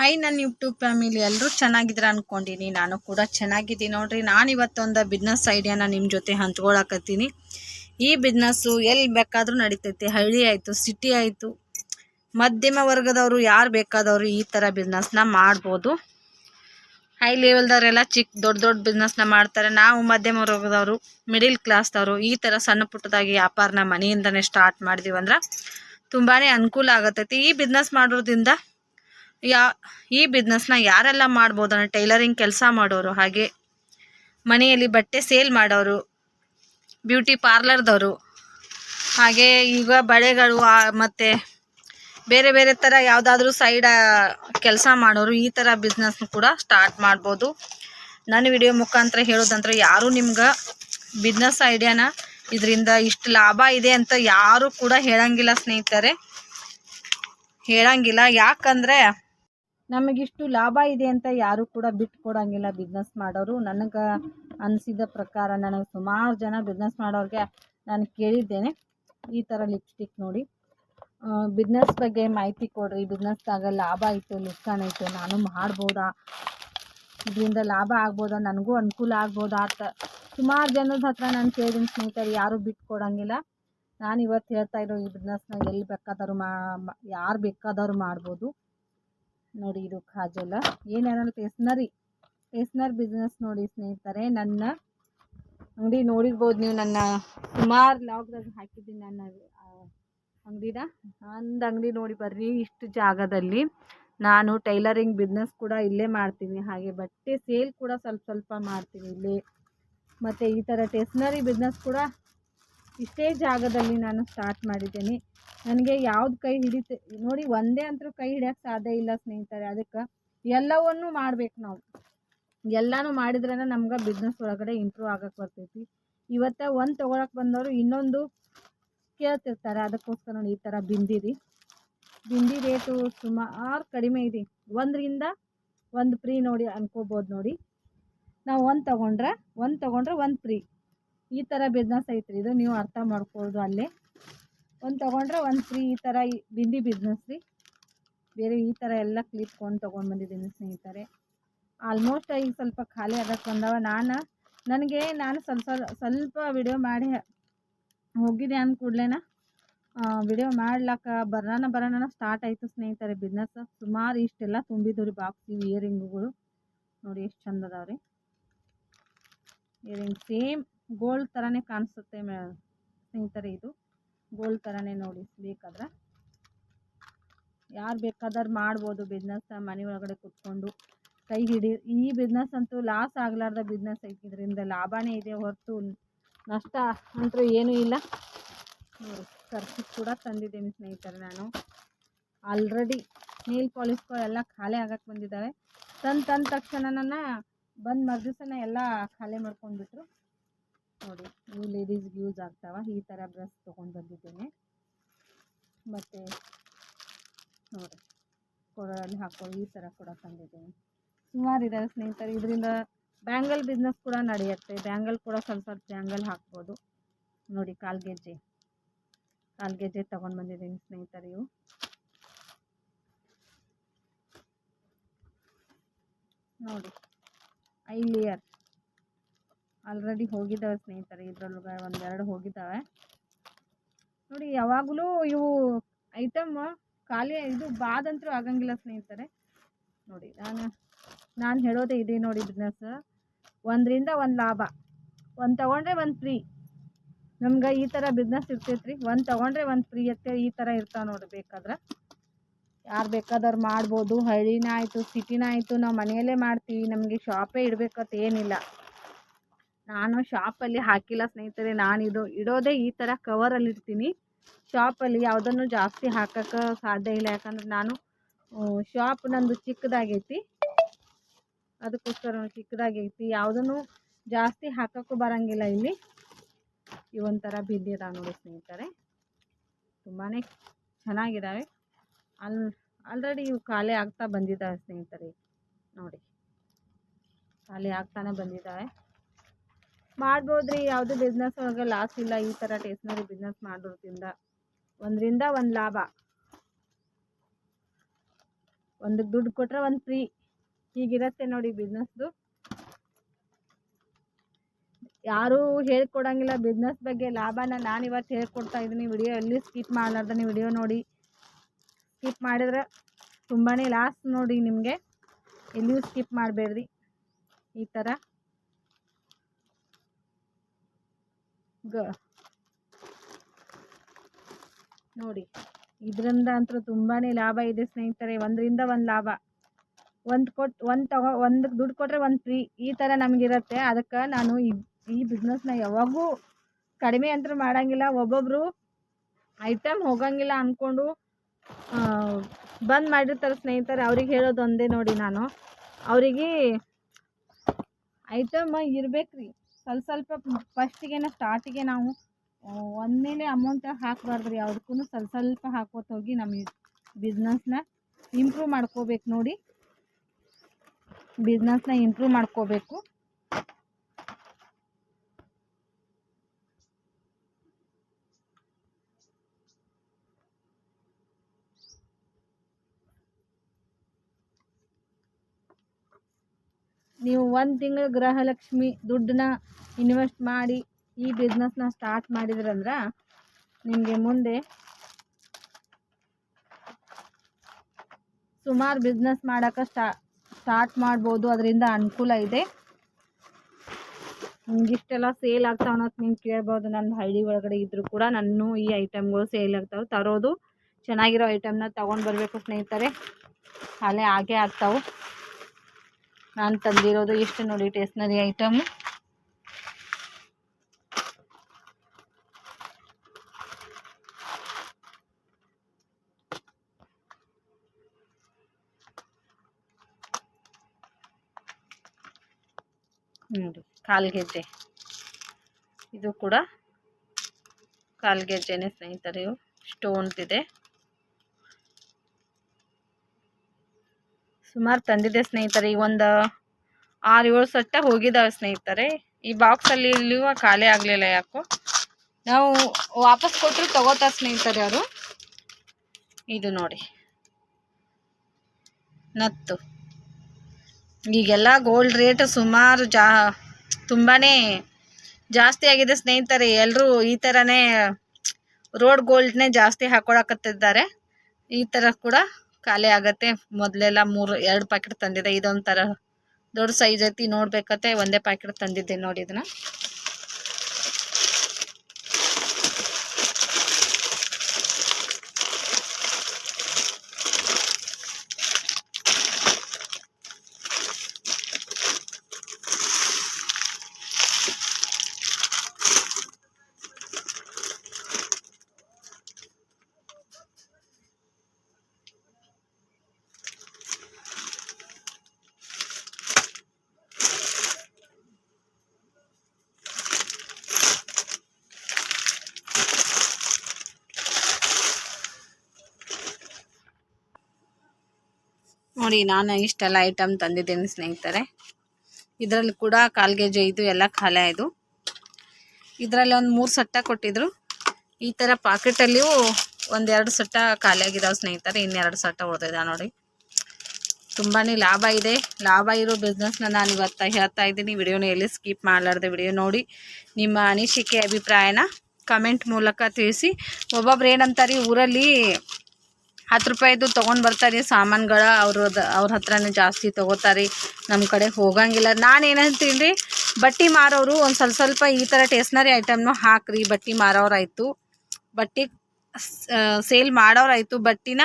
Hi ನನ್ನ YouTube family ಎಲ್ಲರೂ ಚೆನ್ನಾಗಿದ್ರೆ ಅನ್ಕೊಂಡಿನಿ. ನಾನು ಕೂಡ ಚೆನ್ನಾಗಿದ್ದೀನಿ ನೋಡ್ರಿ. ನಾನು ಇವತ್ತೊಂದು ಬಿಸ್ನೆಸ್ ಐಡಿಯಾನ ನಿಮ್ಮ ಜೊತೆ ಹಂಚ್ಕೊಳಕತ್ತೀನಿ. ಈ ಬಿಸ್ನೆಸ್ಸು ಎಲ್ಲಿ ಬೇಕಾದರೂ ನಡೀತೈತಿ. ಹಳ್ಳಿ ಆಯಿತು ಸಿಟಿ ಆಯಿತು. ಮಧ್ಯಮ ವರ್ಗದವರು ಯಾರು ಬೇಕಾದವರು ಈ ಥರ ಬಿಸ್ನೆಸ್ನ ಮಾಡ್ಬೋದು. ಹೈ ಲೆವೆಲ್ದವರೆಲ್ಲ ಚಿಕ್ಕ ದೊಡ್ಡ ದೊಡ್ಡ ಬಿಸ್ನೆಸ್ನ ಮಾಡ್ತಾರೆ. ನಾವು ಮಧ್ಯಮ ವರ್ಗದವರು ಮಿಡಿಲ್ ಕ್ಲಾಸ್ದವರು ಈ ಥರ ಸಣ್ಣ ಪುಟ್ಟದಾಗಿ ವ್ಯಾಪಾರನ ಮನೆಯಿಂದನೇ ಸ್ಟಾರ್ಟ್ ಮಾಡಿದೀವಂದ್ರೆ ತುಂಬಾ ಅನುಕೂಲ ಆಗತೈತಿ. ಈ ಬಿಸ್ನೆಸ್ ಮಾಡೋದ್ರಿಂದ ಯಾ, ಈ ಬಿಸ್ನೆಸ್ನ ಯಾರೆಲ್ಲ ಮಾಡ್ಬೋದು ಅಂದರೆ ಟೈಲರಿಂಗ್ ಕೆಲಸ ಮಾಡೋರು, ಹಾಗೆ ಮನೆಯಲ್ಲಿ ಬಟ್ಟೆ ಸೇಲ್ ಮಾಡೋರು ಬ್ಯೂಟಿ ಪಾರ್ಲರ್ದವರು ಹಾಗೆ ಈಗ ಬಳೆಗಳು ಮತ್ತು ಬೇರೆ ಬೇರೆ ಥರ ಯಾವುದಾದ್ರೂ ಸೈಡ್ ಕೆಲಸ ಮಾಡೋರು, ಈ ಥರ ಬಿಸ್ನೆಸ್ನ ಕೂಡ ಸ್ಟಾರ್ಟ್ ಮಾಡ್ಬೋದು. ನನ್ನ ವಿಡಿಯೋ ಮುಖಾಂತರ ಹೇಳೋದಂದ್ರೆ ಯಾರು ನಿಮ್ಗೆ ಬಿಸ್ನೆಸ್ ಐಡಿಯಾನ ಇದರಿಂದ ಇಷ್ಟು ಲಾಭ ಇದೆ ಅಂತ ಯಾರು ಕೂಡ ಹೇಳಂಗಿಲ್ಲ ಸ್ನೇಹಿತರೆ. ಹೇಳಂಗಿಲ್ಲ. ಯಾಕಂದರೆ ನಮಗಿಷ್ಟು ಲಾಭ ಇದೆ ಅಂತ ಯಾರೂ ಕೂಡ ಬಿಟ್ಟು ಕೊಡೋಂಗಿಲ್ಲ ಬಿಸ್ನೆಸ್ ಮಾಡೋರು. ನನಗೆ ಅನಿಸಿದ ಪ್ರಕಾರ ನನಗೆ ಸುಮಾರು ಜನ ಬಿಸ್ನೆಸ್ ಮಾಡೋರಿಗೆ ನಾನು ಕೇಳಿದ್ದೇನೆ. ಈ ಥರ ಲಿಪ್ಸ್ಟಿಕ್ ನೋಡಿ. ಬಿಸ್ನೆಸ್ ಬಗ್ಗೆ ಮಾಹಿತಿ ಕೊಡ್ರಿ. ಬಿಸ್ನೆಸ್ದಾಗ ಲಾಭ ಐತೆ, ನುಕ್ಸಾನ ಆಯಿತು ನಾನು ಮಾಡ್ಬೋದಾ? ಇದರಿಂದ ಲಾಭ ಆಗ್ಬೋದಾ? ನನಗೂ ಅನುಕೂಲ ಆಗ್ಬೋದಾ ಅಂತ ಸುಮಾರು ಜನದ ಹತ್ರ ನಾನು ಕೇಳಿದ್ದೀನಿ ಸ್ನೇಹಿತರು, ಯಾರೂ ಬಿಟ್ಟು ಕೊಡೋಂಗಿಲ್ಲ. ನಾನು ಇವತ್ತು ಹೇಳ್ತಾ ಇರೋ ಈ ಬಿಸ್ನೆಸ್ನ ಎಲ್ಲಿ ಬೇಕಾದರೂ ಮಾ ಯಾರು ಬೇಕಾದವರು ಮಾಡ್ಬೋದು. ನೋಡಿ ಇದು ಕಾಜಲ್ಲ ಏನೇನಲ್ಲ ಟೇಸ್ನರಿ ಟೇಸ್ನರ್ ಬಿಸ್ನೆಸ್ ನೋಡಿ ಸ್ನೇಹಿತರೆ, ನನ್ನ ಅಂಗಡಿ ನೋಡಿರ್ಬೋದು ನೀವು, ನನ್ನ ಸುಮಾರು ಲಾಗ್ದಾಗ ಹಾಕಿದ್ದೀನಿ ನನ್ನ ಅಂಗಡಿನ. ಒಂದು ಅಂಗಡಿ ನೋಡಿ ಬರ್ರಿ ಇಷ್ಟು ಜಾಗದಲ್ಲಿ. ನಾನು ಟೈಲರಿಂಗ್ ಬಿಸ್ನೆಸ್ ಕೂಡ ಇಲ್ಲೇ ಮಾಡ್ತೀನಿ, ಹಾಗೆ ಬಟ್ಟೆ ಸೇಲ್ ಕೂಡ ಸ್ವಲ್ಪ ಸ್ವಲ್ಪ ಮಾಡ್ತೀನಿ ಇಲ್ಲಿ. ಮತ್ತು ಈ ಥರ ಟೇಸ್ನರಿ ಬಿಸ್ನೆಸ್ ಕೂಡ ಇಷ್ಟೇ ಜಾಗದಲ್ಲಿ ನಾನು ಸ್ಟಾರ್ಟ್ ಮಾಡಿದ್ದೀನಿ. ನನಗೆ ಯಾವ್ದು ಕೈ ಹಿಡಿತ, ನೋಡಿ ಒಂದೇ ಅಂತೂ ಕೈ ಹಿಡಿಯೋಕ್ಕೆ ಸಾಧ್ಯ ಇಲ್ಲ ಸ್ನೇಹಿತರೆ. ಅದಕ್ಕೆ ಎಲ್ಲವನ್ನೂ ಮಾಡ್ಬೇಕು ನಾವು. ಎಲ್ಲನೂ ಮಾಡಿದ್ರೇ ನಮ್ಗೆ ಬಿಸ್ನೆಸ್ ಒಳಗಡೆ ಇಂಪ್ರೂವ್ ಆಗಕ್ಕೆ ಬರ್ತೈತಿ. ಇವತ್ತು ಒಂದು ತೊಗೊಳಕ್ಕೆ ಬಂದವರು ಇನ್ನೊಂದು ಕೇಳ್ತಿರ್ತಾರೆ. ಅದಕ್ಕೋಸ್ಕರ ನೋಡಿ ಈ ಥರ ಬಿಂದಿರಿ. ಬಿಂದಿ ರೇಟು ಸುಮಾರು ಕಡಿಮೆ ಇದೆ. ಒಂದರಿಂದ ಒಂದು ಫ್ರೀ ನೋಡಿ ಅನ್ಕೋಬೋದು ನೋಡಿ. ನಾವು ಒಂದು ತೊಗೊಂಡ್ರೆ ಒಂದು ತೊಗೊಂಡ್ರೆ ಒಂದು ಫ್ರೀ ಈ ಥರ ಬಿಸ್ನೆಸ್ ಐತ್ರಿ. ಇದು ನೀವು ಅರ್ಥ ಮಾಡ್ಕೊಳ್ಳೋದು ಅಲ್ಲೇ. ಒಂದು ತೊಗೊಂಡ್ರೆ ಒಂದು ಫ್ರೀ ಈ ಥರ ಬಿಂದಿ ಬಿಸ್ನೆಸ್ ರೀ. ಬೇರೆ ಈ ಥರ ಎಲ್ಲ ಕ್ಲಿಪ್ಕೊಂಡು ತೊಗೊಂಡು ಬಂದಿದ್ದೀನಿ ಸ್ನೇಹಿತರೆ. ಆಲ್ಮೋಸ್ಟ್ ಈಗ ಸ್ವಲ್ಪ ಖಾಲಿ ಆಗಕ್ಕೆ ಬಂದವ. ನಾನು, ನನಗೆ ನಾನು ಸ್ವಲ್ಪ ಸ್ವಲ್ಪ ವಿಡಿಯೋ ಮಾಡಿ ಹೋಗಿದೆ ಅಂದ ಕೂಡ್ಲೇನ ವಿಡಿಯೋ ಮಾಡ್ಲಾಕ ಬರೋಣ ಬರೋಣ ಸ್ಟಾರ್ಟ್ ಆಯಿತು ಸ್ನೇಹಿತರೆ ಬಿಸ್ನೆಸ್ ಸುಮಾರು ಇಷ್ಟೆಲ್ಲ ತುಂಬಿದ್ದು ರೀ ಬಾಕ್ಸ್ ಇಯರಿಂಗುಗಳು ನೋಡಿ ಎಷ್ಟು ಚಂದ ಅದಾವ್ರಿ. ಇಯರಿಂಗ್ ಸೇಮ್ ಗೋಲ್ಡ್ ಥರನೇ ಕಾಣಿಸುತ್ತೆ ಸ್ನೇಹಿತರೆ ಇದು. ಗೋಲ್ಡ್ ಥರನೇ ನೋಡಿ, ಬೇಕಾದ್ರೆ. ಯಾರು ಬೇಕಾದ್ರೆ ಮಾಡ್ಬೋದು ಬಿಸ್ನೆಸ್ ಮನೆ ಒಳಗಡೆ ಕೂತ್ಕೊಂಡು. ಕೈ ಹಿಡಿ, ಈ ಬಿಸ್ನೆಸ್ ಅಂತೂ ಲಾಸ್ ಆಗಲಾರ್ದ ಬಿಸ್ನೆಸ್ ಐತಿ ಇದರಿಂದ ಲಾಭನೇ ಇದೆ, ಹೊರತು ನಷ್ಟ ಅಂತೂ ಏನೂ ಇಲ್ಲ. ನೋಡಿ, ಖರ್ಚು ಕೂಡ ತಂದಿದ್ದೀನಿ ಸ್ನೇಹಿತರೆ ನಾನು. ಆಲ್ರೆಡಿ ನೀಲ್ ಪಾಲಿಸ್ಗಳೆಲ್ಲ ಖಾಲಿ ಆಗಕ್ಕೆ ಬಂದಿದ್ದಾವೆ. ತಂದು ತಂದ ತಕ್ಷಣ ನನ್ನ ಬಂದು ಮರುದಿವ್ಸನೇ ಎಲ್ಲ ಖಾಲಿ ಮಾಡ್ಕೊಂಡ್ಬಿಟ್ರು. ನೋಡಿ, ಇವು ಲೇಡೀಸ್ಗೆ ಯೂಸ್ ಆಗ್ತಾವ. ಈ ಥರ ಬ್ರಷ್ ತೊಗೊಂಡು ಬಂದಿದ್ದೇನೆ. ಮತ್ತು ನೋಡಿ ಕೊಡಲ್ಲಿ ಹಾಕೋ ಈ ಥರ ಕೂಡ ತಂದಿದ್ದೀನಿ. ಸುಮಾರು ಇದ್ದಾರೆ ಸ್ನೇಹಿತರೆ, ಇದರಿಂದ ಬ್ಯಾಂಗಲ್ ಬಿಸ್ನೆಸ್ ಕೂಡ ನಡೆಯುತ್ತೆ. ಬ್ಯಾಂಗಲ್ ಕೂಡ ಸ್ವಲ್ಪ ಸ್ವಲ್ಪ ಬ್ಯಾಂಗಲ್ ಹಾಕ್ಬೋದು. ನೋಡಿ, ಕಾಲ್ಗೆಜ್ಜೆ. ಗೆಜ್ಜೆ ಕಾಲು ಗೆಜ್ಜೆ ತೊಗೊಂಡು ಬಂದಿದ್ದೀನಿ ಸ್ನೇಹಿತರೆ ಇವು. ನೋಡಿ, ಐ ಲೇಯರ್ ಆಲ್ರೆಡಿ ಹೋಗಿದ್ದಾವೆ ಸ್ನೇಹಿತರೆ ಇದ್ರೊಳಗೆ ಒಂದೆರಡು ಹೋಗಿದ್ದಾವೆ. ನೋಡಿ, ಯಾವಾಗಲೂ ಇವು ಐಟಮ್ ಖಾಲಿ, ಇದು ಬಾದಂತರೂ ಆಗಂಗಿಲ್ಲ ಸ್ನೇಹಿತರೆ. ನೋಡಿ, ನಾನು ನಾನು ಹೇಳೋದೇ ಇದೆ ನೋಡಿ ಬಿಸ್ನೆಸ್ ಒಂದರಿಂದ ಒಂದು ಲಾಭ. ಒಂದು ತೊಗೊಂಡ್ರೆ ಒಂದು ಫ್ರೀ ನಮ್ಗೆ ಈ ಥರ ಬಿಸ್ನೆಸ್ ಇರ್ತೈತ್ರಿ. ಒಂದು ತೊಗೊಂಡ್ರೆ ಒಂದು ಫ್ರೀ ಇರ್ತೇವೆ ಈ ಥರ ಇರ್ತಾವೆ ನೋಡಿ ಬೇಕಾದ್ರೆ. ಯಾರು ಬೇಕಾದವ್ರು ಮಾಡ್ಬೋದು. ಹಳ್ಳಿನ ಆಯಿತು ಸಿಟಿನ ಆಯಿತು, ನಾವು ಮನೆಯಲ್ಲೇ ಮಾಡ್ತೀವಿ. ನಮಗೆ ಶಾಪೇ ಇಡಬೇಕಂತ ಏನಿಲ್ಲ. ನಾನು ಶಾಪಲ್ಲಿ ಹಾಕಿಲ್ಲ ಸ್ನೇಹಿತರೆ, ನಾನು ಇದು ಇಡೋದೇ ಈ ಥರ ಕವರಲ್ಲಿ ಇಡ್ತೀನಿ ಶಾಪಲ್ಲಿ ಯಾವುದನ್ನು ಜಾಸ್ತಿ ಹಾಕೋಕ್ಕೆ ಸಾಧ್ಯ ಇಲ್ಲ. ಯಾಕಂದ್ರೆ ನಾನು ಶಾಪ್ ನಂದು ಚಿಕ್ಕದಾಗೈತಿ. ಅದಕ್ಕೋಸ್ಕರ ಚಿಕ್ಕದಾಗೈತಿ. ಯಾವುದನ್ನು ಜಾಸ್ತಿ ಹಾಕೋಕ್ಕೂ ಬರೋಂಗಿಲ್ಲ ಇಲ್ಲಿ. ಇವೊಂಥರ ಒಂಥರ ಅದಾವೆ ನೋಡಿ ಸ್ನೇಹಿತರೆ. ತುಂಬಾ ಚೆನ್ನಾಗಿದ್ದಾವೆ ಅಲ್, ಆಲ್ರೆಡಿ ಇವು ಖಾಲಿ ಆಗ್ತಾ ಬಂದಿದ್ದಾವೆ ಸ್ನೇಹಿತರೆ. ನೋಡಿ. ಖಾಲಿ ಆಗ್ತಾನೆ ಬಂದಿದ್ದಾವೆ ಮಾಡ್ಬೋದ್ರಿ? ಯಾವುದು ಬಿಸ್ನೆಸ್ ಒಳಗೆ ಲಾಸ್ ಇಲ್ಲ, ಈ ಥರ ಟೇಸ್ನರಿ ಬಿಸ್ನೆಸ್ ಮಾಡೋದ್ರಿಂದ ಒಂದರಿಂದ ಒಂದು ಲಾಭ. ಒಂದಕ್ಕೆ ದುಡ್ಡು ಕೊಟ್ಟರೆ ಒಂದು ಫ್ರೀ ಹೀಗಿರತ್ತೆ ನೋಡಿ ಬಿಸ್ನೆಸ್ದು ಯಾರೂ ಹೇಳ್ಕೊಡಂಗಿಲ್ಲ ಬಿಸ್ನೆಸ್ ಬಗ್ಗೆ, ಲಾಭನ ನಾನು ಇವತ್ತು ಹೇಳ್ಕೊಡ್ತಾ ಇದ್ದೀನಿ. ವಿಡಿಯೋ ಎಲ್ಲಿ ಸ್ಕಿಪ್ ಮಾಡಲಾರ್ದೆ ವಿಡಿಯೋ ನೋಡಿ. ಸ್ಕಿಪ್ ಮಾಡಿದ್ರೆ ತುಂಬಾ ಲಾಸ್ ನೋಡಿ ನಿಮಗೆ. ಎಲ್ಲಿಯೂ ಸ್ಕಿಪ್ ಮಾಡಬೇಡ್ರಿ. ಈ ಥರ ಗ. ನೋಡಿ, ಇದರಿಂದ ಅಂತೂ ತುಂಬಾ ಲಾಭ ಇದೆ ಸ್ನೇಹಿತರೆ, ಒಂದರಿಂದ ಒಂದು ಲಾಭ. ಒಂದು ಕೊಟ್ಟು ಒಂದು ತಗೋ ಒಂದಕ್ಕೆ ದುಡ್ಡು ಕೊಟ್ಟರೆ ಒಂದು ಫ್ರೀ ಈ ಥರ ನಮಗಿರುತ್ತೆ. ಅದಕ್ಕೆ ನಾನು ಈ ಈ ಬಿಸ್ನೆಸ್ನ ಯಾವಾಗೂ ಕಡಿಮೆ ಅಂತೂ ಮಾಡೋಂಗಿಲ್ಲ. ಒಬ್ಬೊಬ್ಬರು ಐಟಮ್ ಹೋಗಂಗಿಲ್ಲ ಅಂದ್ಕೊಂಡು ಬಂದ್ ಮಾಡಿರ್ತಾರೆ ಸ್ನೇಹಿತರೆ. ಅವ್ರಿಗೆ ಹೇಳೋದು ಒಂದೇ ನೋಡಿ ನಾನು. ಅವರಿಗೆ ಐಟಮ್ ಇರ್ಬೇಕು ರೀ ಸ್ವಲ್ಪ ಸ್ವಲ್ಪ ಫಸ್ಟಿಗೆ ಸ್ಟಾರ್ಟಿಗೆ ನಾವು ಒಂದ್ಮೇಲೆ ಅಮೌಂಟ್ ಹಾಕಬಾರ್ದು ರೀ ಸ್ವಲ್ಪ ಸ್ವಲ್ಪ ಹಾಕೋತ ಹೋಗಿ ನಮ್ಮ ಬಿಸ್ನೆಸ್ನ ಇಂಪ್ರೂವ್ ಮಾಡ್ಕೋಬೇಕು ನೋಡಿ. ಬಿಸ್ನೆಸ್ನ ಇಂಪ್ರೂವ್ ಮಾಡ್ಕೋಬೇಕು. ನೀವು ಒಂದು ತಿಂಗಳು ಗೃಹಲಕ್ಷ್ಮಿ ದುಡ್ಡನ್ನ ಇನ್ವೆಸ್ಟ್ ಮಾಡಿ ಈ ಬಿಸ್ನೆಸ್ನ ಸ್ಟಾರ್ಟ್ ಮಾಡಿದ್ರಂದ್ರೆ ನಿಮಗೆ ಮುಂದೆ ಸುಮಾರು ಬಿಸ್ನೆಸ್ ಮಾಡೋಕೆ ಸ್ಟಾ ಸ್ಟಾರ್ಟ್ ಮಾಡ್ಬೋದು. ಅದರಿಂದ ಅನುಕೂಲ ಇದೆ. ನಿಮ್ಗೆ ಇಷ್ಟೆಲ್ಲ ಸೇಲ್ ಆಗ್ತಾವ ಅನ್ನೋದು ನಿಮ್ಗೆ ಕೇಳ್ಬೋದು. ನನ್ನ ಹಳ್ಳಿ ಒಳಗಡೆ ಇದ್ದರೂ ಕೂಡ ನಾನು ಈ ಐಟಮ್ಗಳು ಸೇಲ್ ಆಗ್ತಾವೆ. ತರೋದು ಚೆನ್ನಾಗಿರೋ ಐಟಮ್ನ ತೊಗೊಂಡು ಬರಬೇಕು ಸ್ನೇಹಿತರೆ. ಅಲ್ಲೇ ಹಾಗೆ ಆಗ್ತಾವೆ. ನಾನು ತಂದಿರೋದು ಇಷ್ಟು ನೋಡಿ ಟೇಸ್ನರಿ ಐಟಮ್ ನೋಡಿ ಕಾಲ್ಗೆಜ್ಜೆ ಇದು ಕೂಡ ಕಾಲ್ಗೆಜ್ಜೆನೇ ಸ್ನೇಹಿತರೆ ಸ್ಟೋನ್ಸ್ ಸ್ಟೋನ್ದಿದೆ ಸುಮಾರು ತಂದಿದೆ ಸ್ನೇಹಿತರೆ, ಈ ಒಂದು ಆರು ಏಳು ಸಟ್ಟ ಹೋಗಿದ್ದಾವೆ ಸ್ನೇಹಿತರೆ. ಈ ಬಾಕ್ಸಲ್ಲಿ ಇಲ್ಲಿಯೂ ಖಾಲಿ ಆಗಲಿಲ್ಲ ಯಾಕೋ. ನಾವು ವಾಪಸ್ ಕೊಟ್ಟರು ತಗೋತಾರೆ ಸ್ನೇಹಿತರೆ ಅವರು. ಇದು ನೋಡಿ. ನತ್ತು. ಈಗೆಲ್ಲ ಗೋಲ್ಡ್ ರೇಟ್ ಸುಮಾರು ಜಾ ತುಂಬಾ ಜಾಸ್ತಿ ಆಗಿದೆ ಸ್ನೇಹಿತರೆ. ಎಲ್ಲರೂ ಈ ಥರನೇ ರೋಡ್ ಗೋಲ್ಡ್ನೇ ಜಾಸ್ತಿ ಹಾಕೊಳಕತ್ತಿದ್ದಾರೆ. ಈ ಥರ ಕೂಡ ಖಾಲಿ ಆಗತ್ತೆ. ಮೊದಲೆಲ್ಲ ಮೂರು, ಎರಡು ಪ್ಯಾಕೆಟ್ ತಂದಿದ್ದೆ. ಥರ ದೊಡ್ಡ ಸೈಜ್ ಐತಿ. ನೋಡ್ಬೇಕತ್ತೆ. ಒಂದೇ ಪ್ಯಾಕೆಟ್ ತಂದಿದ್ದೆ ನೋಡಿ ಇದನ್ನ. ನೋಡಿ, ನಾನು ಇಷ್ಟೆಲ್ಲ ಐಟಮ್ ತಂದಿದ್ದೀನಿ ಸ್ನೇಹಿತರೆ. ಇದರಲ್ಲಿ ಕೂಡ ಕಾಲು ಕೆ ಜಿ ಇದು ಎಲ್ಲ ಖಾಲಿ ಆಯಿತು ಇದರಲ್ಲಿ ಒಂದು ಮೂರು ಸಟ್ಟ ಕೊಟ್ಟಿದ್ರು. ಈ ಥರ ಪಾಕೆಟಲ್ಲಿಯೂ ಒಂದೆರಡು ಸಟ್ಟ ಖಾಲಿ ಆಗಿದಾವೆ ಸ್ನೇಹಿತರೆ. ಇನ್ನೆರಡು ಸಟ್ಟ ಉಳಿದಿದೆ ನೋಡಿ. ತುಂಬಾ ಲಾಭ ಇದೆ. ಲಾಭ ಇರೋ ಬಿಸ್ನೆಸ್ನ ನಾನು ಇವತ್ತು ಹೇಳ್ತಾ ಇದ್ದೀನಿ. ವಿಡಿಯೋನ ಎಲ್ಲಿ ಸ್ಕಿಪ್ ಮಾಡಲಾರ್ದೆ ವಿಡಿಯೋ ನೋಡಿ. ನಿಮ್ಮ ಅನಿಸಿಕೆ, ಅಭಿಪ್ರಾಯನ ಕಮೆಂಟ್ ಮೂಲಕ ತಿಳಿಸಿ. ಒಬ್ಬೊಬ್ರು ಏನಂತಾರೆ, ಊರಲ್ಲಿ ಹತ್ತು ರೂಪಾಯಿದು ತೊಗೊಂಡು ಬರ್ತಾರೆ ಸಾಮಾನುಗಳ ಅವ್ರದ್ದು ಅವ್ರ ಹತ್ರನೇ ಜಾಸ್ತಿ ತೊಗೋತಾರೆ ನಮ್ಮ ಕಡೆ ಹೋಗಂಗಿಲ್ಲ. ನಾನು ಏನಂತೀನಿ ರೀ ಬಟ್ಟೆ ಮಾರೋರು ಒಂದು ಸ್ವಲ್ಪ ಸ್ವಲ್ಪ ಈ ಥರ ಟೇಸ್ನರಿ ಐಟಮ್ನು ಹಾಕ್ರಿ, ಬಟ್ಟೆ ಮಾರೋರಾಯಿತು ಬಟ್ಟೆ ಸೇಲ್ ಮಾಡೋರಾಯಿತು ಬಟ್ಟಿನ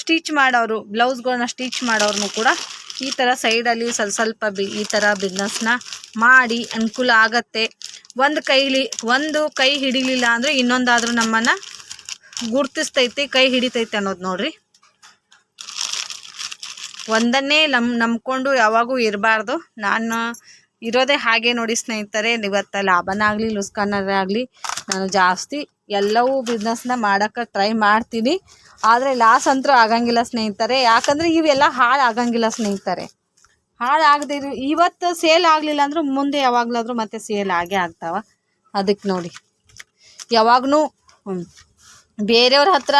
ಸ್ಟಿಚ್ ಮಾಡೋರು, ಬ್ಲೌಸ್ಗಳನ್ನ ಸ್ಟಿಚ್ ಮಾಡೋರ್ನು ಕೂಡ ಈ ಥರ ಸೈಡಲ್ಲಿ ಸ್ವಲ್ಪ ಸ್ವಲ್ಪ ಬಿ, ಈ ಥರ ಬಿಸ್ನೆಸ್ನ ಮಾಡಿ ಅನುಕೂಲ ಆಗತ್ತೆ. ಒಂದು ಕೈಲಿ, ಒಂದು ಕೈ ಹಿಡಿಲಿಲ್ಲ ಅಂದರೆ ಇನ್ನೊಂದಾದರೂ ನಮ್ಮನ್ನು ಗುರ್ತಿಸ್ತೈತಿ, ಕೈ ಹಿಡಿತೈತಿ ಅನ್ನೋದು ನೋಡ್ರಿ. ಒಂದನ್ನೇ ನಮ್, ನಂಬ್ಕೊಂಡು ಯಾವಾಗೂ ಇರಬಾರ್ದು. ನಾನು ಇರೋದೇ ಹಾಗೆ ನೋಡಿ ಸ್ನೇಹಿತರೆ ಇವತ್ತು ಲಾಭನಾಗಲಿ ಲುಸ್ಕಾನರೇ ಆಗಲಿ, ನಾನು ಜಾಸ್ತಿ ಎಲ್ಲವೂ ಬಿಸ್ನೆಸ್ನ ಮಾಡೋಕ್ಕೆ ಟ್ರೈ ಮಾಡ್ತೀನಿ. ಆದರೆ ಲಾಸ್ ಅಂತೂ ಆಗಂಗಿಲ್ಲ ಸ್ನೇಹಿತರೆ. ಯಾಕಂದರೆ ಇವೆಲ್ಲ ಹಾಳು ಆಗಂಗಿಲ್ಲ ಸ್ನೇಹಿತರೆ. ಹಾಳು ಇವತ್ತು ಸೇಲ್ ಆಗಲಿಲ್ಲ ಅಂದ್ರೆ ಮುಂದೆ ಯಾವಾಗಲಾದರೂ ಮತ್ತೆ ಸೇಲ್ ಆಗೇ ಆಗ್ತಾವ. ಅದಕ್ಕೆ ನೋಡಿ. ಯಾವಾಗೂ ಬೇರೆಯವ್ರ ಹತ್ರ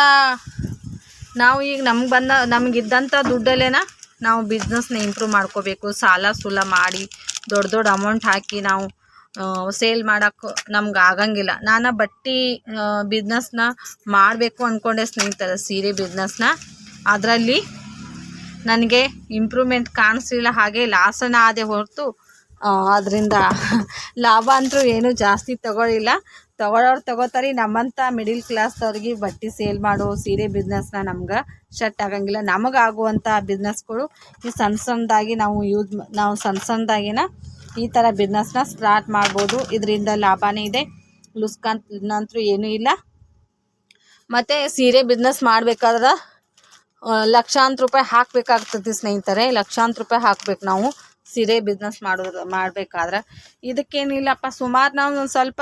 ನಾವು ಈಗ ನಮ್ಗೆ ಬಂದ ನಮಗಿದ್ದಂಥ ದುಡ್ಡಲ್ಲೇನ ನಾವು ಬಿಸ್ನೆಸ್ನ ಇಂಪ್ರೂವ್ ಮಾಡ್ಕೋಬೇಕು. ಸಾಲ ಸೂಲ ಮಾಡಿ ದೊಡ್ಡ ದೊಡ್ಡ ಅಮೌಂಟ್ ಹಾಕಿ ನಾವು ಸೇಲ್ ಮಾಡೋಕ್ಕೆ ನಮ್ಗೆ ಆಗಂಗಿಲ್ಲ. ನಾನು ಬಟ್ಟೆ ಬಿಸ್ನೆಸ್ನ ಮಾಡಬೇಕು ಅಂದ್ಕೊಂಡೆ ಸ್ನೇಹಿತರೆ, ಸೀರೆ ಬಿಸ್ನೆಸ್ನ ಅದರಲ್ಲಿ ನನಗೆ ಇಂಪ್ರೂವ್ಮೆಂಟ್ ಕಾಣಿಸ್ಲಿಲ್ಲ. ಹಾಗೆ ಲಾಸನ ಆದೆ ಹೊರತು ಅದರಿಂದ ಲಾಭ ಅಂತೂ ಏನೂ ಜಾಸ್ತಿ ತಗೊಳ್ಳಿಲ್ಲ. ತಗೊಳ್ಳೋರು ತಗೋತಾರೆ ನಮ್ಮಂಥ ಮಿಡಿಲ್ ಕ್ಲಾಸ್ದವ್ರಿಗೆ ಬಟ್ಟೆ ಸೇಲ್ ಮಾಡೋ ಸೀರೆ ಬಿಸ್ನೆಸ್ನ ನಮ್ಗೆ ಶಟ್ ಆಗಂಗಿಲ್ಲ. ನಮಗೆ ಆಗುವಂಥ ಬಿಸ್ನೆಸ್ಗಳು ಈ ಸಣ್ಣ ಸಣ್ಣದಾಗಿ ನಾವು ಯೂಸ್ ನಾವು ಸಣ್ಣ ಸಣ್ಣದಾಗಿನ ಈ ಥರ ಬಿಸ್ನೆಸ್ನ ಸ್ಟಾರ್ಟ್ ಮಾಡ್ಬೋದು. ಇದರಿಂದ ಲಾಭನೇ ಇದೆ. ಲುಸ್ಕಂತೂ ಏನೂ ಇಲ್ಲ. ಮತ್ತು ಸೀರೆ ಬಿಸ್ನೆಸ್ ಮಾಡಬೇಕಾದ್ರೆ ಲಕ್ಷಾಂತರ ರೂಪಾಯಿ ಹಾಕಬೇಕಾಗ್ತದೆ ಸ್ನೇಹಿತರೆ. ಲಕ್ಷಾಂತರ ರೂಪಾಯಿ ಹಾಕ್ಬೇಕು ನಾವು. ಸೀರೆ ಬಿಸ್ನೆಸ್ ಮಾಡೋದು ಮಾಡಬೇಕಾದ್ರೆ. ಇದಕ್ಕೇನಿಲ್ಲಪ್ಪ, ಸುಮಾರು ನಾವು ಒಂದು ಸ್ವಲ್ಪ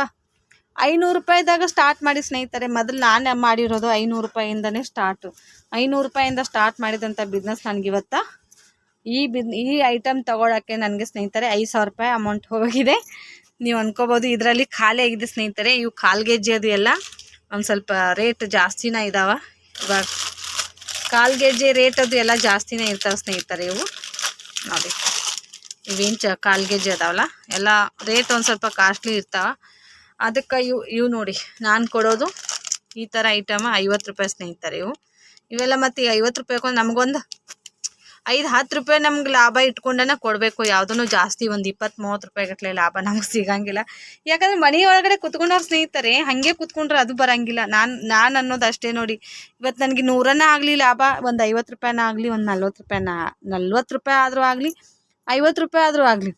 ಐನೂರು ರೂಪಾಯಿದಾಗ ಸ್ಟಾರ್ಟ್ ಮಾಡಿ ಸ್ನೇಹಿತರೆ. ಮೊದಲು ನಾನು ಮಾಡಿರೋದು ಐನೂರು ರೂಪಾಯಿಂದನೇ ಸ್ಟಾರ್ಟು ಐನೂರು ರೂಪಾಯಿಂದ ಸ್ಟಾರ್ಟ್ ಮಾಡಿದಂಥ ಬಿಸ್ನೆಸ್ ನನಗೆ ಇವತ್ತು ಈ ಬಿನ್ ಈ ಐಟಮ್ ತೊಗೊಳಕ್ಕೆ ನನಗೆ ಸ್ನೇಹಿತರೆ ಐದು ಸಾವಿರ ರೂಪಾಯಿ ಅಮೌಂಟ್ ಹೋಗಿದೆ. ನೀವು ಅನ್ಕೋಬೋದು ಇದರಲ್ಲಿ ಖಾಲಿ ಆಗಿದೆ ಸ್ನೇಹಿತರೆ. ಇವು ಕಾಲು ಅದು ಎಲ್ಲ. ಒಂದು ಸ್ವಲ್ಪ ರೇಟ್ ಜಾಸ್ತಿನೇ ಇದ್ದಾವೆ ಇವಾಗ ಕಾಲು ರೇಟ್ ಅದು ಎಲ್ಲ ಜಾಸ್ತಿನೇ ಇರ್ತಾವೆ ಸ್ನೇಹಿತರೆ ಇವು. ನೋಡಿ. ಇವೇನು ಚ ಕಾಲು ಅದಾವಲ್ಲ? ಎಲ್ಲ ರೇಟ್ ಒಂದು ಸ್ವಲ್ಪ ಕಾಸ್ಟ್ಲಿ ಇರ್ತಾವ. ಅದಕ್ಕೆ ಇವು ಇವು ನೋಡಿ, ನಾನು ಕೊಡೋದು ಈ ಥರ ಐಟಮ್ ಐವತ್ತು ರೂಪಾಯಿ ಸ್ನೇಹಿತರೆ ಇವು. ಇವೆಲ್ಲ ಮತ್ತು ಈ ಐವತ್ತು ರೂಪಾಯಿಗೊಂದು ನಮಗೊಂದು ಐದು, ಹತ್ತು ರೂಪಾಯಿ ನಮ್ಗೆ ಲಾಭ ಇಟ್ಕೊಂಡನ ಕೊಡಬೇಕು. ಯಾವುದೂ ಜಾಸ್ತಿ ಒಂದು ಇಪ್ಪತ್ತು, ಮೂವತ್ತು ರೂಪಾಯಿ ಗಟ್ಟಲೆ ಲಾಭ ನಮ್ಗೆ ಸಿಗಂಗಿಲ್ಲ. ಯಾಕಂದ್ರೆ ಮನೆ ಒಳಗಡೆ ಕುತ್ಕೊಂಡವ್ರು ಸ್ನೇಹಿತರೆ, ಹಾಗೆ ಕುತ್ಕೊಂಡ್ರೆ ಅದು ಬರಂಗಿಲ್ಲ. ನಾನು ನಾನು ಅನ್ನೋದು ಅಷ್ಟೇ ನೋಡಿ ಇವತ್ತು ನನಗೆ ನೂರನ್ನ ಆಗಲಿ ಲಾಭ, ಒಂದು ಐವತ್ತು ರೂಪಾಯಿನ ಆಗಲಿ, ಒಂದು ನಲ್ವತ್ತು ರೂಪಾಯಿನ, ನಲ್ವತ್ತು ರೂಪಾಯಿ ಆದರೂ ಆಗಲಿ ಐವತ್ತು ರೂಪಾಯಿ ಆದರೂ ಆಗಲಿ.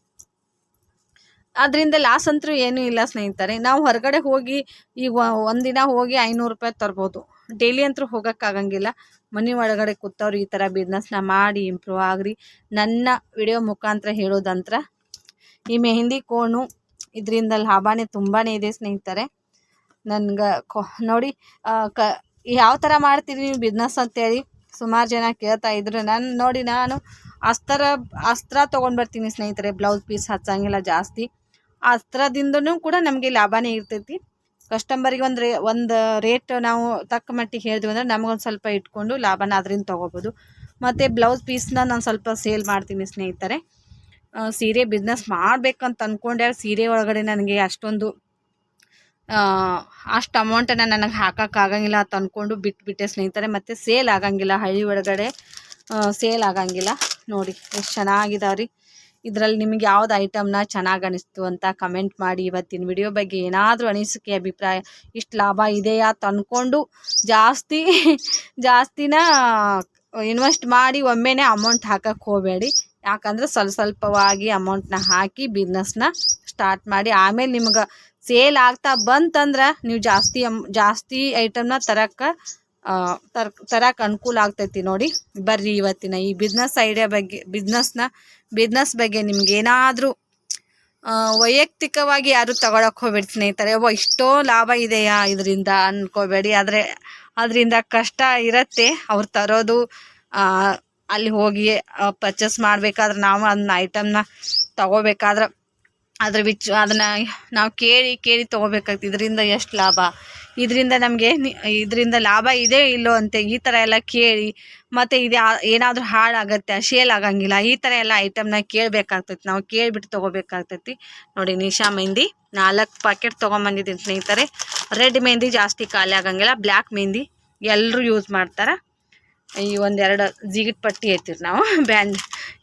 ಅದರಿಂದ ಲಾಸ್ ಅಂತೂ ಏನೂ ಇಲ್ಲ ಸ್ನೇಹಿತರೆ. ನಾವು ಹೊರಗಡೆ ಹೋಗಿ ಈಗ ಒಂದಿನ ಹೋಗಿ ಐನೂರು ರೂಪಾಯಿ ತರ್ಬೋದು. ಡೈಲಿ ಅಂತೂ ಹೋಗೋಕ್ಕಾಗಂಗಿಲ್ಲ ಮನೆ ಒಳಗಡೆ ಕೂತವ್ರು ಈ ಥರ ಬಿಸ್ನೆಸ್ನ ಮಾಡಿ ಇಂಪ್ರೂವ್ ಆಗ್ರಿ. ನನ್ನ ವಿಡಿಯೋ ಮುಖಾಂತರ ಹೇಳೋದಂತ್ರ ಈ ಮೆಹಂದಿ ಕೋಣು ಇದರಿಂದ ಲಾಭನೇ ತುಂಬಾ ಇದೆ ಸ್ನೇಹಿತರೆ. ನನ್ಗೆ ನೋಡಿ ಕ, ಯಾವ ಥರ ಮಾಡ್ತೀರಿ ನೀವು ಬಿಸ್ನೆಸ್ ಅಂತೇಳಿ ಸುಮಾರು ಜನ ಕೇಳ್ತಾ ಇದ್ರು. ನಾನು, ನೋಡಿ, ನಾನು ಅಸ್ತ್ರ ಅಸ್ತ್ರ ತೊಗೊಂಡು ಬರ್ತೀನಿ ಸ್ನೇಹಿತರೆ ಬ್ಲೌಸ್ ಪೀಸ್ ಹಚ್ಚಂಗಿಲ್ಲ ಜಾಸ್ತಿ. ಆ ಅಸ್ತ್ರದಿಂದನೂ ಕೂಡ ನಮಗೆ ಲಾಭನೇ ಇರ್ತೈತಿ. ಕಸ್ಟಮರಿಗೆ ಒಂದು ರೇ ಒಂದು ರೇಟ್ ನಾವು ತಕ್ಕ ಮಟ್ಟಿಗೆ ಹೇಳಿದ್ವಿ ಅಂದ್ರೆ ನಮಗೊಂದು ಸ್ವಲ್ಪ ಇಟ್ಕೊಂಡು ಲಾಭನ ಅದರಿಂದ ತೊಗೋಬೋದು. ಮತ್ತು ಬ್ಲೌಸ್ ಪೀಸ್ನ ನಾನು ಸ್ವಲ್ಪ ಸೇಲ್ ಮಾಡ್ತೀನಿ ಸ್ನೇಹಿತರೆ. ಸೀರೆ ಬಿಸ್ನೆಸ್ ಮಾಡಬೇಕಂತ ಅಂದ್ಕೊಂಡೆ ಸೀರೆ ಒಳಗಡೆ ನನಗೆ ಅಷ್ಟೊಂದು ಅಷ್ಟು ಅಮೌಂಟನ್ನು ನನಗೆ ಹಾಕೋಕ್ಕಾಗಂಗಿಲ್ಲ ಅಂತ ಅಂದ್ಕೊಂಡು ಬಿಟ್ಬಿಟ್ಟೆ ಸ್ನೇಹಿತರೆ. ಮತ್ತು ಸೇಲ್ ಆಗಂಗಿಲ್ಲ ಹಳ್ಳಿ ಒಳಗಡೆ. ಸೇಲ್ ಆಗಂಗಿಲ್ಲ. ನೋಡಿ, ಎಷ್ಟು ಚೆನ್ನಾಗಿದಾವೆ ರೀ ಇದರಲ್ಲಿ ನಿಮಗೆ ಯಾವ್ದು ಐಟಮ್ನ ಚೆನ್ನಾಗಿ ಅನಿಸ್ತು ಅಂತ ಕಮೆಂಟ್ ಮಾಡಿ ಇವತ್ತಿನ ವಿಡಿಯೋ ಬಗ್ಗೆ ಏನಾದರೂ ಅನಿಸಿಕೆ ಅಭಿಪ್ರಾಯ, ಇಷ್ಟು ಲಾಭ ಇದೆಯಾ ಅಂತ ಅಂದ್ಕೊಂಡು ಜಾಸ್ತಿ, ಜಾಸ್ತಿನ ಇನ್ವೆಸ್ಟ್ ಮಾಡಿ ಒಮ್ಮೆನೆ ಅಮೌಂಟ್ ಹಾಕಕ್ಕೆ ಹೋಗಬೇಡಿ. ಯಾಕಂದ್ರೆ ಸ್ವಲ್ಪ ಸ್ವಲ್ಪವಾಗಿ ಅಮೌಂಟ್ನ ಹಾಕಿ ಬಿಸ್ನೆಸ್ನ ಸ್ಟಾರ್ಟ್ ಮಾಡಿ ಆಮೇಲೆ ನಿಮ್ಗೆ ಸೇಲ್ ಆಗ್ತಾ ಬಂತಂದ್ರೆ ನೀವು ಜಾಸ್ತಿ ಅಮ್ ಜಾಸ್ತಿ ಐಟಮ್ನ ತರಕ್ಕೆ ತರ್ ತರಕ್ಕೆ ಅನುಕೂಲ ಆಗ್ತೈತಿ ನೋಡಿ. ಬರ್ರಿ ಇವತ್ತಿನ ಈ ಬಿಸ್ನೆಸ್ ಐಡಿಯಾ ಬಗ್ಗೆ ಬಿಸ್ನೆಸ್ನ ಬಿಸ್ನೆಸ್ ಬಗ್ಗೆ ನಿಮ್ಗೆ ಏನಾದರೂ ವೈಯಕ್ತಿಕವಾಗಿ ಯಾರು ತಗೊಳಕ್ಕೆ ಹೋಗ್ಬೇಡಿ ಸ್ನೇಹಿತರೆ. ಓ ಇಷ್ಟೋ ಲಾಭ ಇದೆಯಾ ಇದರಿಂದ ಅನ್ಕೋಬೇಡಿ. ಆದರೆ ಅದರಿಂದ ಕಷ್ಟ ಇರತ್ತೆ. ಅವ್ರು ತರೋದು ಅಲ್ಲಿ ಹೋಗಿ ಪರ್ಚೇಸ್ ಮಾಡಬೇಕಾದ್ರೆ ನಾವು ಅದನ್ನ ಐಟಮ್ನ ತಗೋಬೇಕಾದ್ರೆ, ಅದ್ರ ವಿಚ್, ಅದನ್ನು ನಾವು ಕೇಳಿ ಕೇಳಿ ತೊಗೋಬೇಕಾಗ್ತದೆ ಇದರಿಂದ ಎಷ್ಟು ಲಾಭ? ಇದರಿಂದ ನಮಗೆ ಇದರಿಂದ ಲಾಭ ಇದೆ ಇಲ್ಲೋ ಅಂತ, ಈ ಥರ ಎಲ್ಲ ಕೇಳಿ, ಮತ್ತು ಇದು ಏನಾದರೂ ಹಾಳಾಗತ್ತೆ ಶೇಲ್ ಆಗಂಗಿಲ್ಲ, ಈ ಥರ ಎಲ್ಲ ಐಟಮ್ನ ಕೇಳಬೇಕಾಗ್ತೈತಿ. ನಾವು ಕೇಳಿಬಿಟ್ಟು ತೊಗೋಬೇಕಾಗ್ತೈತಿ. ನೋಡಿ, ನಿಶಾ ಮೆಹಂದಿ, ನಾಲ್ಕು ಪ್ಯಾಕೆಟ್ ತೊಗೊಂಬಂದಿದ್ದೀನಿ ಸ್ನೇಹಿತರೆ. ರೆಡ್ ಮೆಹಂದಿ ಜಾಸ್ತಿ ಖಾಲಿ ಆಗಂಗಿಲ್ಲ ಬ್ಲ್ಯಾಕ್ ಮೆಹಂದಿ ಎಲ್ಲರೂ ಯೂಸ್ ಮಾಡ್ತಾರೆ. ಈ ಒಂದೆರಡು ಜಿಗಿಟ್ ಪಟ್ಟಿ ಐತಿರಿ ನಾವು, ಬ್ಯಾಂಡ್.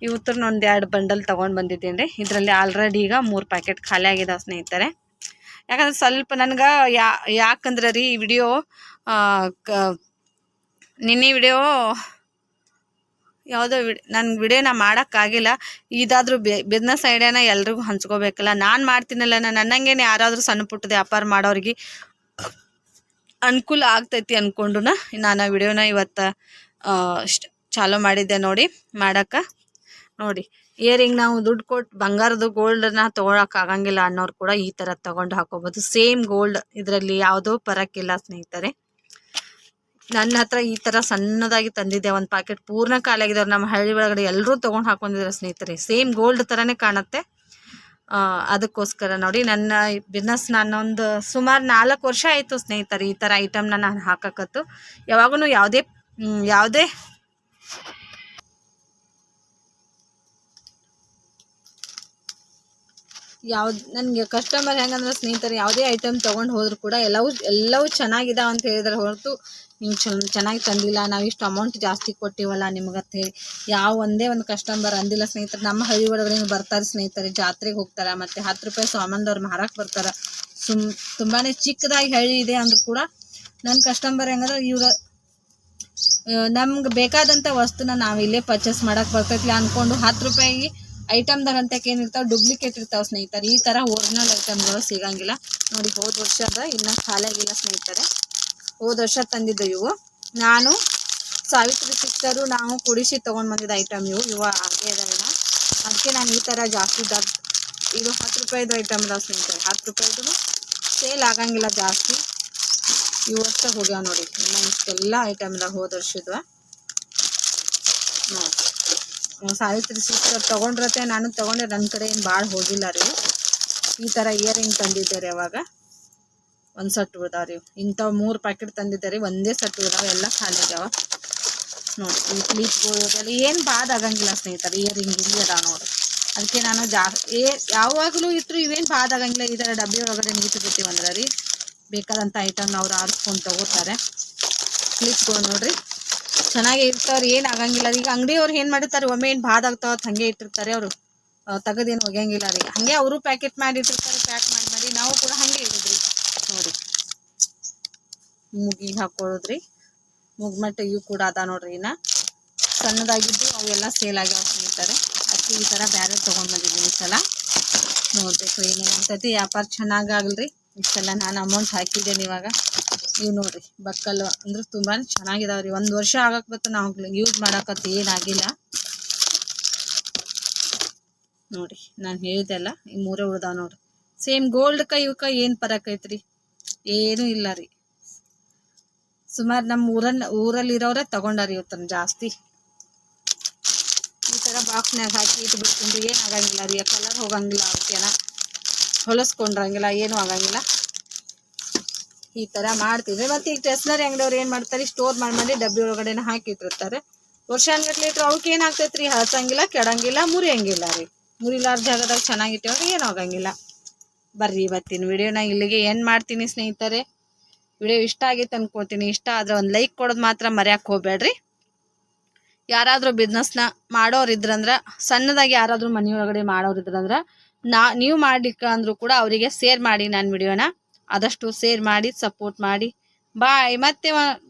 ಇವತ್ತು ಒಂದು ಬಂಡಲ್ ತೊಗೊಂಡು ಬಂದಿದ್ದೀನಿ ರೀ. ಇದರಲ್ಲಿ ಆಲ್ರೆಡಿ ಈಗ ಮೂರು ಪ್ಯಾಕೆಟ್ ಖಾಲಿ ಆಗಿದಾವೆ ಸ್ನೇಹಿತರೆ. ಯಾಕಂದ್ರೆ ಸ್ವಲ್ಪ ನನಗೆ ಯಾ, ಯಾಕಂದ್ರೆ ರೀ ಈ ವಿಡಿಯೋ ನಿನ್ನೆ ವಿಡಿಯೋ ಯಾವುದೋ ವಿಡ್ ನನ್ನ ವಿಡಿಯೋನ ಮಾಡೋಕ್ಕಾಗಿಲ್ಲ. ಇದಾದರೂ ಬಿಸ್ನೆಸ್ ಐಡಿಯಾನ ಎಲ್ರಿಗೂ ಹಂಚ್ಕೋಬೇಕಲ್ಲ. ನಾನು ಮಾಡ್ತೀನಲ್ಲ, ನಾನು ನನ್ನಂಗೇನೆ ಯಾರಾದರೂ ಸಣ್ಣ ಪುಟ್ಟದ ವ್ಯಾಪಾರ ಮಾಡೋರಿಗೆ ಅನುಕೂಲ ಆಗ್ತೈತಿ ಅಂದ್ಕೊಂಡು ನಾನು ವಿಡಿಯೋನ ಇವತ್ತು ಚಾಲೂ ಮಾಡಿದ್ದೆ ನೋಡಿ, ಮಾಡೋಕ್ಕೆ. ನೋಡಿ. ಇಯರಿಂಗ್ ನಾವು ದುಡ್ಡು ಕೊಟ್ಟು ಬಂಗಾರದ ಗೋಲ್ಡನ್ನ ತಗೊಳಕ್ ಆಗಂಗಿಲ್ಲ ಅನ್ನೋರು ಕೂಡ ಈ ತರ ತಗೊಂಡು ಹಾಕೋಬಹುದು ಸೇಮ್ ಗೋಲ್ಡ್ ಇದರಲ್ಲಿ ಯಾವುದೋ ಪರಕ್ಕಿಲ್ಲ ಸ್ನೇಹಿತರೆ. ನನ್ನ ಹತ್ರ ಈ ತರ ಸಣ್ಣದಾಗಿ ತಂದಿದ್ದೆ, ಒಂದು ಪ್ಯಾಕೆಟ್ ಪೂರ್ಣ ಖಾಲಿಯಾಗಿದ್ದವ್ರು ನಮ್ಮ ಹಳ್ಳಿ ಒಳಗಡೆ ಎಲ್ಲರೂ ತೊಗೊಂಡು ಹಾಕೊಂಡಿದ್ದಾರೆ ಸ್ನೇಹಿತರೆ. ಸೇಮ್ ಗೋಲ್ಡ್ ಥರನೇ ಕಾಣುತ್ತೆ. ಅದಕ್ಕೋಸ್ಕರ ನೋಡಿ, ನನ್ನ ಬಿಸ್ನೆಸ್ ನಾನೊಂದು ಸುಮಾರು ನಾಲ್ಕು ವರ್ಷ ಆಯಿತು ಸ್ನೇಹಿತರೆ ಈ ಥರ ಐಟಮ್ನ ನಾನು ಹಾಕಕತ್ತು. ಯಾವಾಗೂ ಯಾವುದೇ ಯಾವುದೇ ಯಾವ್ದು, ನನಗೆ ಕಸ್ಟಮರ್ ಹೆಂಗಂದ್ರೆ ಸ್ನೇಹಿತರು ಯಾವುದೇ ಐಟಮ್ ತೊಗೊಂಡು ಹೋದ್ರು ಕೂಡ ಎಲ್ಲವೂ ಎಲ್ಲವೂ ಚೆನ್ನಾಗಿದೆ ಅಂತ ಹೇಳಿದ್ರೆ ಹೊರತು ನೀವು ಚೆನ್ನ ಚೆನ್ನಾಗಿ ತಂದಿಲ್ಲ, ನಾವು ಇಷ್ಟು ಅಮೌಂಟ್ ಜಾಸ್ತಿ ಕೊಟ್ಟಿವಲ್ಲ ನಿಮ್ಗೆ ಅಂತ ಹೇಳಿ. ಯಾವ ಒಂದೇ ಒಂದು ಕಸ್ಟಮರ್ ಅಂದಿಲ್ಲ ಸ್ನೇಹಿತರು. ನಮ್ಮ ಹಳ್ಳಿ ಒಳಗಡೆ ಬರ್ತಾರೆ ಸ್ನೇಹಿತರೆ, ಜಾತ್ರೆಗೆ ಹೋಗ್ತಾರೆ, ಮತ್ತು ಹತ್ತು ರೂಪಾಯಿ ಸಾಮಾನ್ದವ್ರು ಮಾರಕ್ಕೆ ಬರ್ತಾರೆ. ಸುಮ್ ತುಂಬಾ ಚಿಕ್ಕದಾಗಿ ಹಳ್ಳಿ ಇದೆ ಅಂದ್ರೂ ಕೂಡ ನನ್ನ ಕಸ್ಟಮರ್ ಹೆಂಗಂದ್ರೆ ಇವ್ರ ನಮ್ಗೆ ಬೇಕಾದಂಥ ವಸ್ತುನ ನಾವು ಇಲ್ಲೇ ಪರ್ಚೇಸ್ ಮಾಡೋಕ್ಕೆ ಬರ್ತೈತಿಲ್ಲ ಅಂದ್ಕೊಂಡು ಹತ್ತು ರೂಪಾಯಿಗೆ ಐಟಮ್ದಾಗ ಅಂತ ಏನಿರ್ತಾವೆ ಡೂಪ್ಲಿಕೇಟ್ ಇರ್ತಾವೆ? ಸ್ನೇಹಿತರೆ. ಈ ಥರ ಒರಿಜಿನಲ್ ಐಟಮ್ಗಳು ಸಿಗಂಗಿಲ್ಲ. ನೋಡಿ, ಹೋದ ವರ್ಷದ ಇನ್ನೂ ಖಾಲಿಯಾಗಿಲ್ಲ ಸ್ನೇಹಿತರೆ. ಹೋದ ವರ್ಷ ತಂದಿದ್ದು ಇವು. ನಾನು ಸಾವಿತ್ರಿ ಸಿಸ್ಟರು, ನಾವು ಕುಡಿಸಿ ತೊಗೊಂಡು ಬಂದಿದ್ದ ಐಟಮ್ ಇವು. ಇವು ಹಾಗೆ ಇದಾವೆ ಅದಕ್ಕೆ ನಾನು ಈ ಥರ ಜಾಸ್ತಿ ದೊಡ್ಡ ಇದು ಹತ್ತು ರೂಪಾಯಿದು ಐಟಮ್ ಇದಾವೆ ಸ್ನೇಹಿತರೆ. ಹತ್ತು ರೂಪಾಯಿದು ಸೇಲ್ ಆಗಂಗಿಲ್ಲ ಜಾಸ್ತಿ. ಇವು ವರ್ಷ ಹೋಗ್ಯಾವ ನೋಡಿ. ನಮ್ಮ ಇಷ್ಟೆಲ್ಲ ಐಟಮ್ ಇದಾವೆ ಹೋದ ವರ್ಷದ ನೋಡಿ. ಸಾವಿತ್ರಿ ಸಿಸ್ಟರ್ ತೊಗೊಂಡ್ರತೆ ನಾನು ತೊಗೊಂಡೆ ನನ್ನ ಕಡೆ ಏನು ಭಾಳ ಹೋಗಿಲ್ಲ ರೀ. ಈ ಥರ ಇಯರಿಂಗ್ ತಂದಿದ್ದೆ ರೀ ಅವಾಗ. ಒಂದು ಸಟ್ ಉಳ್ದಾವ ರೀ. ಇಂಥವು ಮೂರು ಪ್ಯಾಕೆಟ್ ತಂದಿದ್ದೆ ರೀ. ಒಂದೇ ಸಟ್ ಉಳ್ದಾವ, ಎಲ್ಲ ಖಾಲಿ ನೋಡಿ, ಈ ಕ್ಲೀಪ್ಗಳು ಏನು ಬಾದ್ ಆಗಂಗಿಲ್ಲ ಸ್ನೇಹಿತರೆ ಇಯರಿಂಗ್ ಇಲ್ಲಿ ಅದಾವ ನೋಡಿ. ಅದಕ್ಕೆ ನಾನು ಜಾ, ಏ, ಯಾವಾಗಲೂ ಇಟ್ಟರು ಇವೇನು ಬಾದ್ ಆಗಂಗಿಲ್ಲ. ಈ ಥರ ಡಬ್ಬಿ ಒಳಗಡೆ ಇಟ್ಬಿಟ್ಟಿವಿ ಅಂದ್ರೆ ರೀ. ಬೇಕಾದಂಥ ಐಟಮ್ನ ಅವ್ರು ಆರಿಸ್ಕೊಂಡು ತಗೋತಾರೆ. ಕ್ಲಿಪ್ಗಳು ನೋಡ್ರಿ. ಚೆನ್ನಾಗಿ ಇರ್ತಾವ್ರಿ, ಏನು ಆಗಂಗಿಲ್ಲ. ಈಗ ಅಂಗಡಿಯವ್ರು ಏನು ಮಾಡಿರ್ತಾರೆ, ಒಮ್ಮೆ ಏನು ಬಾದ್ ಆಗ್ತಾವ ಹಂಗೆ ಇಟ್ಟಿರ್ತಾರೆ ಅವರು. ತೆಗೆದೇನು ಒಗ್ಯಂಗಿಲ್ಲ ರೀ. ಹಂಗೆ ಅವರು ಪ್ಯಾಕೆಟ್ ಮಾಡಿ ಪ್ಯಾಕ್ ಮಾಡಿ ಮಾಡಿ. ನಾವು ಕೂಡ ಹಂಗೆ ಇರೋದ್ರಿ ನೋಡಿ ಮುಗಿಗೆ ಹಾಕೊಳ್ಳೋದ್ರಿ. ಮುಗ್ಮಟ್ಟ ಇವು ಕೂಡ ಅದ ನೋಡ್ರಿ ಇನ್ನ. ಸಣ್ಣದಾಗಿದ್ದು ಅವೆಲ್ಲ ಸೇಲ್ ಆಗಿ ಸ್ನೇಹಿತರೆ. ಅದಕ್ಕೆ ಈ ಥರ ಬ್ಯಾರೆ ತೊಗೊಂಡು ಬಂದಿದ್ದೀನಿ ಈ ಸಲ. ನೋಡ್ಬೇಕು ಏನೇನು ಆಗ್ತೈತಿ ವ್ಯಾಪಾರ ಚೆನ್ನಾಗಿ ಆಗಲ್ರಿ. ಇಷ್ಟೆಲ್ಲ ನಾನು ಅಮೌಂಟ್ ಹಾಕಿದ್ದೇನೆ ಇವಾಗ. ಇವು ನೋಡ್ರಿ ಬಕ್ಕಲ್ಲು ಅಂದ್ರೆ ತುಂಬಾ ಚೆನ್ನಾಗಿದಾವ್ರಿ ಒಂದು ವರ್ಷ ಆಗಕ್ಕೆ ಬತ್ತ ನಾವು ಯೂಸ್ ಮಾಡಕತ್ ಏನಾಗಿಲ್ಲ. ನೋಡಿ ನಾನು ಹೇಳಿದೆಲ್ಲ ಈ ಮೂರೇ ಉಳ್ದಾವ ನೋಡ್ರಿ. ಸೇಮ್ ಗೋಲ್ಡ್ಕ ಇವಕ್ಕ ಏನು ಪರಕ್ ಐತ್ರಿ? ಏನೂ ಇಲ್ಲ ರೀ. ಸುಮಾರು ನಮ್ಮ ಊರನ್ನ ಊರಲ್ಲಿರೋರೆ ತಗೊಂಡಾರ ಇವತ್ತನ ಜಾಸ್ತಿ. ಈ ಥರ ಬಾಕ್ಸ್ನಾಗ ಹಾಕಿ ಏನು ಆಗಂಗಿಲ್ಲ ರೀ ಕಲರ್ ಹೋಗಂಗಿಲ್ಲ ಅವಕ್ಕೇನ ಹೊಲಸ್ಕೊಂಡ್ರಂಗಿಲ್ಲ, ಏನೂ ಆಗಂಗಿಲ್ಲ. ಈ ಥರ ಮಾಡ್ತಿದ್ರೆ ಮತ್ತು ಈಗ ಟೆಸ್ನರಿ ಅಂಗಡಿಯವ್ರು ಏನು ಮಾಡ್ತಾರೆ ಸ್ಟೋರ್ ಮಾಡಿ ಡಬ್ಬಿ ಒಳಗಡೆನ ಹಾಕಿಟ್ಟಿರ್ತಾರೆ. ವರ್ಷ ವರ್ಷಾನ್ಗಟ್ಲೆ ಇಟ್ರೆ ಅವಕ್ಕೆ ಏನು ಆಗ್ತೈತೆ ರೀ ಹಳಸಂಗಿಲ್ಲ ಕೆಡಂಗಿಲ್ಲ, ಮುರಿಯಂಗಿಲ್ಲ ರೀ. ಮುರಿಲಾರ ಜಾಗದಾಗ ಚೆನ್ನಾಗಿಟ್ಟವ್ರಿ ಏನು ಆಗಂಗಿಲ್ಲ. ಬರ್ರಿ ಇವತ್ತಿನ ವಿಡಿಯೋನ ಇಲ್ಲಿಗೆ ಏನು ಮಾಡ್ತೀನಿ ಸ್ನೇಹಿತರೆ. ವಿಡಿಯೋ ಇಷ್ಟ ಆಗಿತ್ತು ಅನ್ಕೋತೀನಿ. ಇಷ್ಟ ಆದ್ರೆ ಒಂದು ಲೈಕ್ ಕೊಡೋದು ಮಾತ್ರ ಮರ್ಯಾಕೆ ಹೋಗ್ಬೇಡ್ರಿ. ಯಾರಾದರೂ ಬಿಸ್ನೆಸ್ನ ಮಾಡೋರು ಇದ್ರಂದ್ರೆ ಸಣ್ಣದಾಗಿ ಯಾರಾದರೂ ಮನೆಯೊಳಗಡೆ ಮಾಡೋರು ಇದ್ರಂದ್ರೆ ನಾ, ನೀವು ಮಾಡ್ಲಿಕ್ಕೆ ಅಂದರೂ ಕೂಡ ಅವರಿಗೆ ಶೇರ್ ಮಾಡಿ ನನ್ನ ವಿಡಿಯೋನ ಆದಷ್ಟು ಶೇರ್ ಮಾಡಿ ಸಪೋರ್ಟ್ ಮಾಡಿ. ಬಾಯ್ ಮತ್ತೆ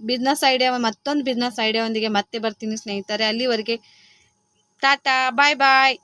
ಬಿಸ್ನೆಸ್ ಐಡಿಯಾ ಮತ್ತೊಂದು ಬಿಸ್ನೆಸ್ ಐಡಿಯಾದೊಂದಿಗೆ ಮತ್ತೆ ಬರ್ತೀನಿ ಸ್ನೇಹಿತರೆ. ಅಲ್ಲಿವರೆಗೆ ಟಾಟಾ ಬಾಯ್ ಬಾಯ್